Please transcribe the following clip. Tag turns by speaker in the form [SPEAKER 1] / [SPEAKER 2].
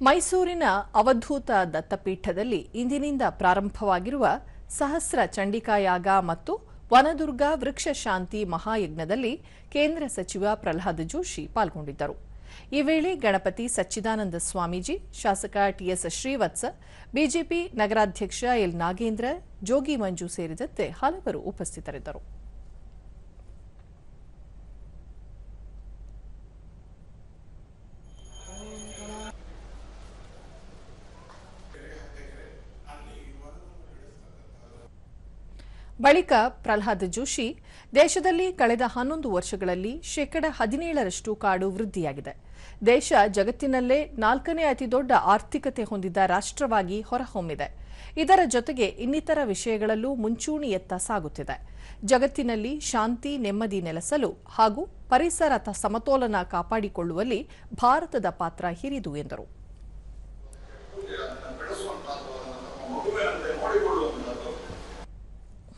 [SPEAKER 1] ಮೈಸೂರಿನ ಅವಧೂತ ದತ್ತಪೀಠದಲ್ಲಿ ಇಂದಿನಿಂದ ಪ್ರಾರಂಭವಾಗಿರುವ ಸಹಸ್ರ ಚಂಡಿಕಾಯಾಗ ಮತ್ತು ವನದುರ್ಗ ವೃಕ್ಷ ಶಾಂತಿ ಮಹಾಯಜ್ಞದಲ್ಲಿ ಕೇಂದ್ರ ಸಚಿವ ಪ್ರಹ್ಲಾದ್ ಜೋಶಿ ಪಾಲ್ಗೊಂಡಿದ್ದರು. ಈ ವೇಳೆ ಗಣಪತಿ ಸಚ್ಚಿದಾನಂದ ಸ್ವಾಮೀಜಿ, ಶಾಸಕ ಟಿಎಸ್ ಶ್ರೀವತ್ಸ, ಬಿಜೆಪಿ ನಗರಾಧ್ಯಕ್ಷ ಎಲ್. ನಾಗೇಂದ್ರ, ಜೋಗಿ ಮಂಜು ಸೇರಿದಂತೆ ಹಲವರು ಉಪಸ್ಥಿತರಿದ್ದರು. ಬಳಿಕ ಪ್ರಹ್ಲಾದ್ ಜೋಶಿ, ದೇಶದಲ್ಲಿ ಕಳೆದ ಹನ್ನೊಂದು ವರ್ಷಗಳಲ್ಲಿ ಶೇಕಡ ಹದಿನೇಳರಷ್ಟು ಕಾಡು ವೃದ್ಧಿಯಾಗಿದೆ. ದೇಶ ಜಗತ್ತಿನಲ್ಲೇ ನಾಲ್ಕನೇ ಅತಿದೊಡ್ಡ ಆರ್ಥಿಕತೆ ಹೊಂದಿದ ರಾಷ್ಟ್ರವಾಗಿ ಹೊರಹೊಮ್ಮಿದೆ. ಇದರ ಜೊತೆಗೆ ಇನ್ನಿತರ ವಿಷಯಗಳಲ್ಲೂ ಮುಂಚೂಣಿಯತ್ತ ಸಾಗುತ್ತಿದೆ. ಜಗತ್ತಿನಲ್ಲಿ ಶಾಂತಿ, ನೆಮ್ಮದಿ ನೆಲೆಸಲು ಹಾಗೂ ಪರಿಸರ ಸಮತೋಲನ ಕಾಪಾಡಿಕೊಳ್ಳುವಲ್ಲಿ ಭಾರತದ ಪಾತ್ರ ಹಿರಿದು ಎಂದರು.